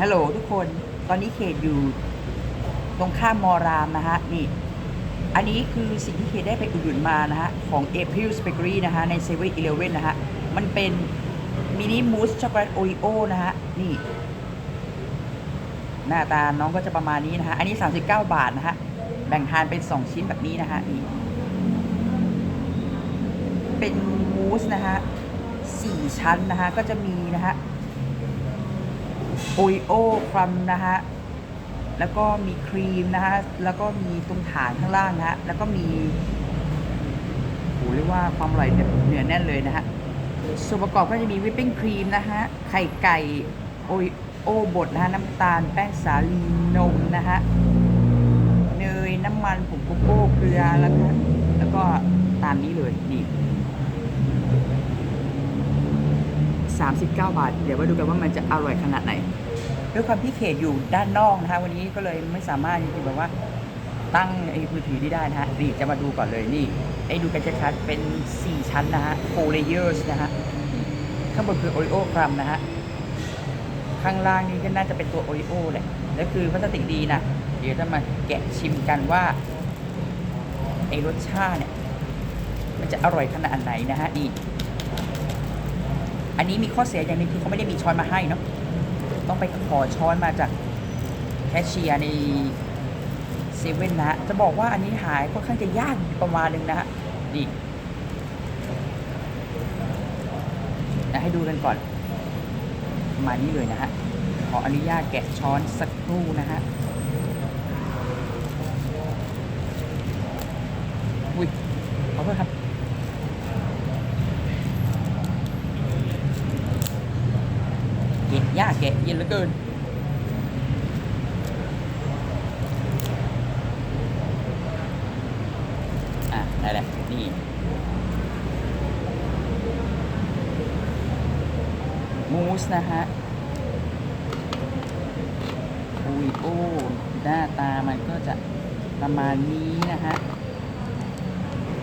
ฮัลโหลทุกคน ตอนนี้เขตอยู่ตรงข้ามมอรามนะฮะ นี่ อันนี้คือสิ่งที่เขตได้ไปอุดหนุนมานะฮะ ของ April Bakery นะฮะ ใน7 e เ e ่ e อนะฮะ มันเป็นมินิมูสช็อกโกแลตโอริโอนะฮะ นี่ หน้าตาน้องก็จะประมาณนี้นะฮะ อันนี้ 39 บาทนะฮะ แบ่งทานเป็น 2 ชิ้นแบบนี้นะฮะ นี่ เป็นมูสนะฮะสี่ชั้นนะฮะ ก็จะมีนะฮะ โอริโอครัมนะฮะ แล้วก็มีครีมนะฮะ แล้วก็มีตรงฐานข้างล่างนะฮะ แล้วก็มีโหเรียกว่าความอร่อยเนี่ยเหนือแน่นเลยนะฮะ ส่วนประกอบก็จะมีวิปปิ้งครีมนะฮะ ไข่ไก่โอริโอบดนะฮะ น้ำตาลแป้งสาลีนมนะฮะ เนยน้ำมันผงโกโก้เกลือแล้วก็แล้วก็ตามนี้เลยนี่ 39 บาท เดี๋ยวมาดูกันว่ามันจะอร่อยขนาดไหน ด้วยความที่เขตอยู่ด้านนอกนะคะ วันนี้ก็เลยไม่สามารถจริงๆแบบว่าตั้งไอ้มือถือที่ได้นะฮะนี่จะมาดูก่อนเลยนี่ไอ้ดูกันชัดๆเป็น 4 ชั้นนะฮะ four layers นะฮะข้างบนคือโอริโอครัมนะฮะข้างล่างนี่ก็น่าจะเป็นตัวโอริโอแหละแล้วคือพลาสติกดีนะเดี๋ยวจะมาแกะชิมกันว่าไอ้รสชาติเนี่ยมันจะอร่อยขนาดไหนนะฮะนี่ อันนี้มีข้อเสียอย่างหนึ่งคือเขาไม่ได้มีช้อนมาให้เนาะต้องไปขอช้อนมาจากแคชเชียร์ในเซเว่นนะจะบอกว่าอันนี้หายค่อนข้างจะยากประมาณหนึงนะฮะนี่นะให้ดูกันก่อนมานี้เลยนะฮะขออนุญาตแกะช้อนสักครู่นะฮะอุ้ยขอโทษครับ แกะยากแกเย็นเหลือเกินอะได้แหละนี่มูสนะฮะอุยโอ้หน้าตามันก็จะประมาณนี้นะฮะ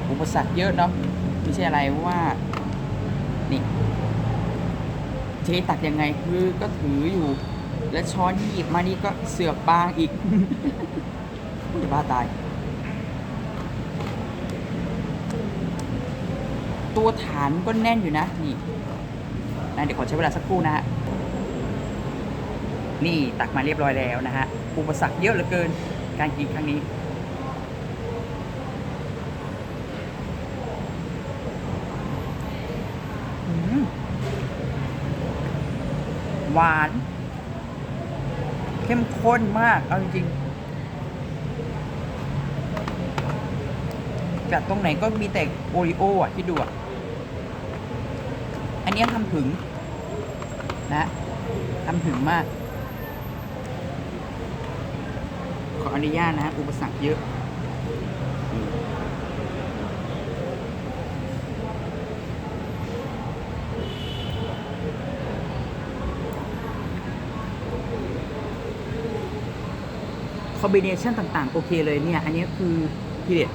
อุปสรรคเยอะเนาะไม่ใช่อะไรว่า นี่ เจ๊ตักยังไงคือก็ถืออยู่ และช้อนที่หยิบมานี่ก็เสือกบางอีกจะบ้าตาย ตัวฐานก็แน่นอยู่นะ นี่นะเดี๋ยวขอใช้เวลาสักครู่นะฮะนี่ตักมาเรียบร้อยแล้วนะฮะอุปสรรคเยอะเหลือเกิน การกินครั้งนี้ อืม หวาน เข้มข้นมาก เอาจริงๆจากตรงไหนก็มีแต่โอริโออะที่ดูอะ อันเนี้ยทำถึง นะทำถึงมาก ขออนุญาตนะอุปสรรคเยอะ คอมบิเนชันต่าง ๆ โอเคเลยเนี่ย อันนี้คือทีเด็ด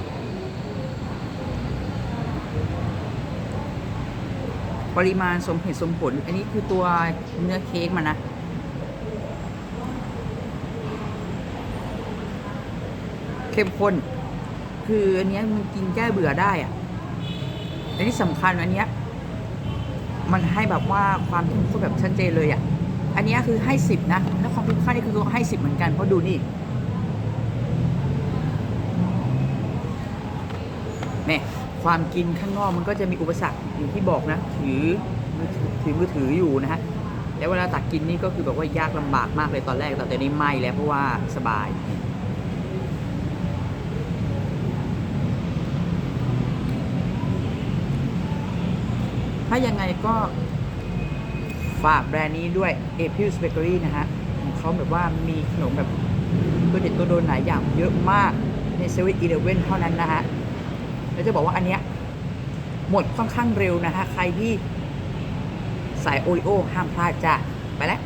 ปริมาณสมเหตุสมผล อันนี้คือตัวเนื้อเค้กมันนะ เข้มข้น คืออันนี้มันกินแก้เบื่อได้อะอันนี้สำคัญอันเนี้ยมันให้แบบว่าความเข้มข้นแบบชัดเจนเลยอะอันนี้คือให้สิบนะ แล้วความคุ้มค่านี่คือให้สิบเหมือนกัน เพราะดูนี่ เนี่ความกินข้างนอกมันก็จะมีอุปสรรคอย่างที่บอกนะ ถือมือถืออมือถืออยู่นะฮะแล้วเวลาตักกินนี่ก็คือแบบว่ายากลำบากมากเลยตอนแรกแต่ตอนนี้ไม่แล้วเพราะว่าสบายถ้ายังไงก็ฝากแบรนด์นี้ด้วย a p i l Bakery นะฮะเขาแบบว่ามีขนมแบบตัวเด็ดตัวโดนหลายอย่างเยอะมากในเซเว่นอีเลเว่นเท่านั้นนะฮะ แล้วจะบอกว่าอันเนี้ยหมดค่อนข้างเร็วนะฮะใครที่สายโอริโอห้ามพลาดจ้ะ ไปแล้ว